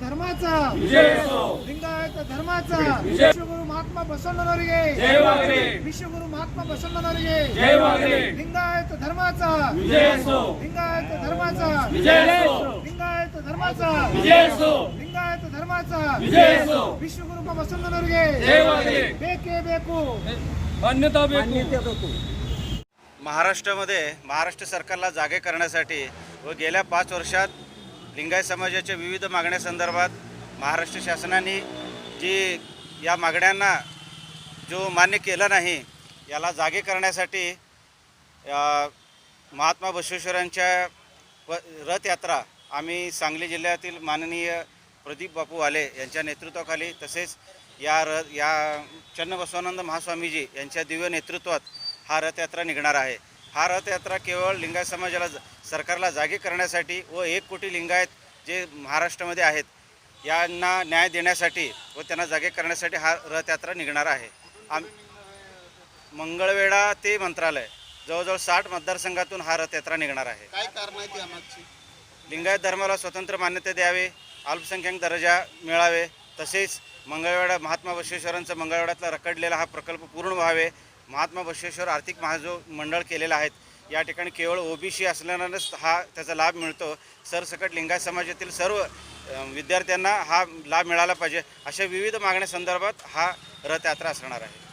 धर्माचा. लिंगायत धर्माचा. विश्वगुरु महात्मा बसवणारे विश्वगुरु महात्मा बसवणारे लिंगायत धर्माचा. लिंगायत धर्माचा. लिंगायत धर्माचा. लिंगायत धर्माचा. विश्वगुरु बसवणारे बेके. बेको. अन्यता बेको. महाराष्ट्रामध्ये महाराष्ट्र सरकारला जागे करण्यासाठी व गेल्या पाच वर्षात लिंगायत समाजाच्या विविध मागण्यासंदर्भात महाराष्ट्र शासनाने जी या मागण्यांना जो मान्य केला नाही याला जागे करण्यासाठी महात्मा बसवेश्वरांच्या व रथयात्रा आम्ही सांगली जिल्ह्यातील माननीय प्रदीप बापू वाले यांच्या नेतृत्वाखाली तसेच या र या चन्न बसवानंद महास्वामीजी यांच्या दिव्य नेतृत्वात हा रथयात्रा निघणार आहे. हा रथयात्रा केवळ लिंगायत समाजाला सरकारला जागे करण्यासाठी व एक कोटी लिंगायत जे महाराष्ट्रामध्ये आहेत यांना न्याय देण्यासाठी व त्यांना जागे करण्यासाठी हा रथयात्रा निघणार आहे. आम मंगळवेढा ते मंत्रालय जवळजवळ साठ मतदारसंघातून हा रथयात्रा निघणार आहे. काय कारण आहे ती लिंगायत धर्माला स्वतंत्र मान्यता द्यावे अल्पसंख्याक दर्जा मिळावे तसेच मंगळवेढा महात्मा बसवेश्वरांचा मंगळवेढ्यातला रखडलेला हा प्रकल्प पूर्ण व्हावे महात्मा बसवेश्वर आर्थिक महाजो मंडळ केलेलं आहेत. या ठिकाणी केवळ ओबीसी असल्यानंच हा त्याचा लाभ मिळतो. सरसकट लिंगायत समाजातील सर्व विद्यार्थ्यांना हा लाभ मिळाला पाहिजे. अशा विविध मागण्यासंदर्भात हा रथयात्रा असणार आहे.